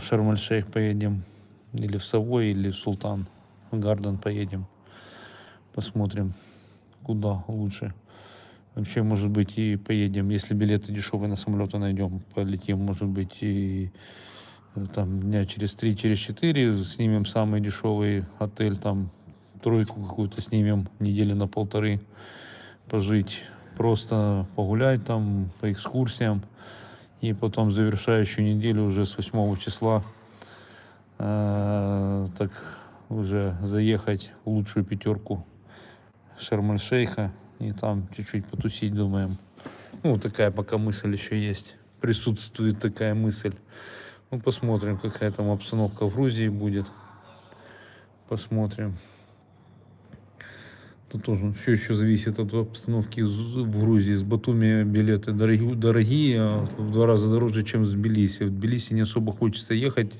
в Шарм-эль-Шейх поедем. Или в Совой, или в Султан. Гарден поедем. Посмотрим, куда лучше. Вообще, может быть, и поедем. Если билеты дешевые на самолеты найдем, полетим, может быть, и э, там дня через три, через четыре снимем самый дешевый отель, там тройку какую-то снимем, недели на полторы пожить, просто погулять там по экскурсиям. И потом завершающую неделю уже с 8 числа э, так уже заехать в лучшую пятерку Шарм-эль-Шейха и там чуть-чуть потусить, думаем. Ну, такая пока мысль еще есть. Присутствует такая мысль. Ну, посмотрим, какая там обстановка в Грузии будет. Посмотрим. Тут тоже все еще зависит от обстановки в Грузии. С Батуми билеты дороги- дорогие, а в два раза дороже, чем с Тбилиси. В Тбилиси не особо хочется ехать.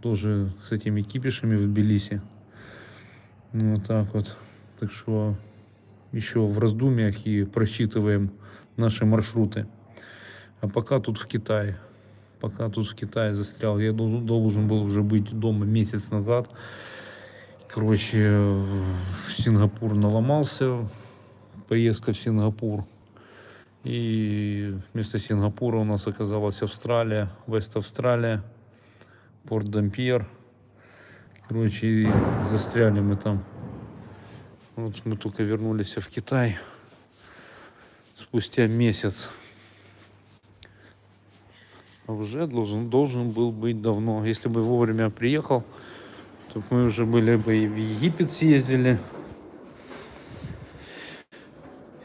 Тоже с этими кипишами в Тбилиси. Ну, вот так вот. Так что еще в раздумьях и просчитываем наши маршруты. А пока тут в Китае. Пока тут в Китае застрял. Я должен, должен был уже быть дома месяц назад. Короче, Сингапур наломался. Поездка в Сингапур. И вместо Сингапура у нас оказалась Австралия, Вест Австралия, Порт Дампьер. Короче, и застряли мы там. Вот мы только вернулись в Китай спустя месяц. А уже должен, должен был быть давно. Если бы вовремя приехал, то мы уже были бы и в Египет съездили.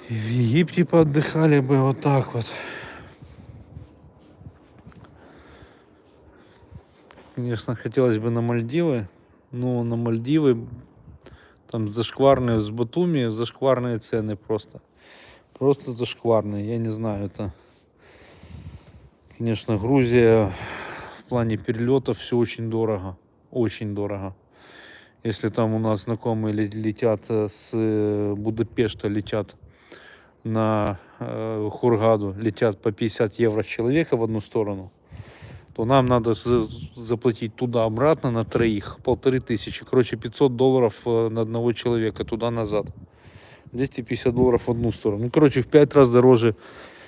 И в Египте поотдыхали бы вот так вот. Конечно, хотелось бы на Мальдивы, но на Мальдивы там зашкварные с Батуми, зашкварные цены просто. Просто зашкварные, я не знаю, это... Конечно, Грузия в плане перелетов все очень дорого, очень дорого. Если там у нас знакомые ле- летят э, с э, Будапешта, летят на э, Хургаду, летят по 50 евро с человека в одну сторону, то нам надо за- заплатить туда-обратно на троих полторы тысячи. Короче, 500 долларов на одного человека туда-назад. 250 долларов в одну сторону. Ну, короче, в 5 раз дороже,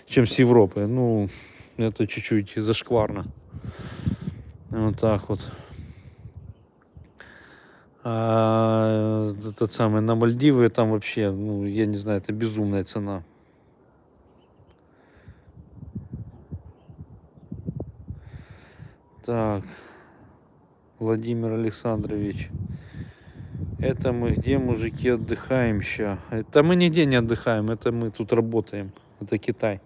чем с Европы. Ну, это чуть-чуть зашкварно. Вот так вот. А этот самый на Мальдивы там вообще, ну, я не знаю, это безумная цена. Так, Владимир Александрович. Это мы где, мужики, отдыхаем ща? Это мы нигде не отдыхаем, это мы тут работаем. Это Китай.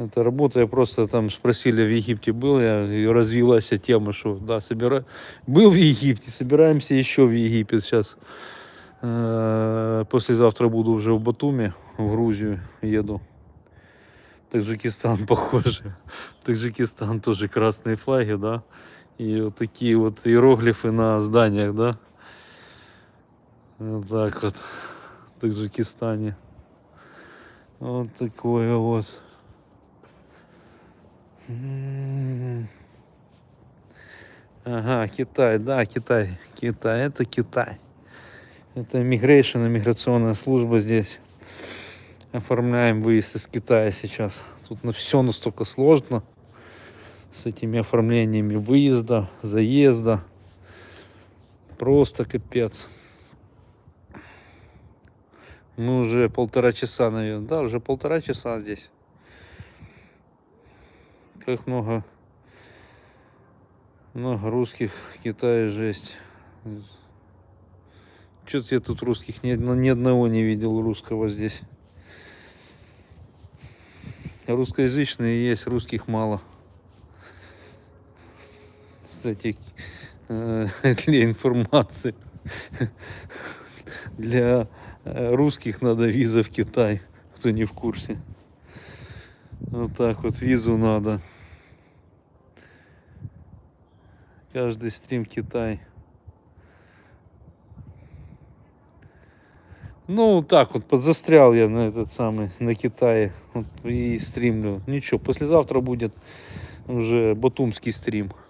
Это работа, я просто там спросили, в Египте был я, и развилась тема, что да, собира... был в Египте, собираемся еще в Египет сейчас. Э, Послезавтра буду уже в Батуми, в Грузию еду. Таджикистан похоже. Таджикистан тоже красные флаги, да. И вот такие вот иероглифы на зданиях, да. Вот так вот. В Таджикистане. Вот такое вот. Ага, Китай, да, Китай. Китай, это Китай. Это migration, миграционная служба здесь. Оформляем выезд из Китая сейчас. Тут на все настолько сложно с этими оформлениями выезда, заезда. Просто капец. Мы уже полтора часа, наверное. Да, уже полтора часа здесь. Как много, много русских в Китае жесть. Что-то я тут русских ни, ни одного не видел русского здесь. Русскоязычные есть, русских мало. Кстати, э, для информации. Для э, русских надо виза в Китай, кто не в курсе. Вот так вот визу надо. Каждый стрим Китай. Ну, так вот, подзастрял я на этот самый, на Китае. Вот, и стримлю. Ничего, послезавтра будет уже батумский стрим.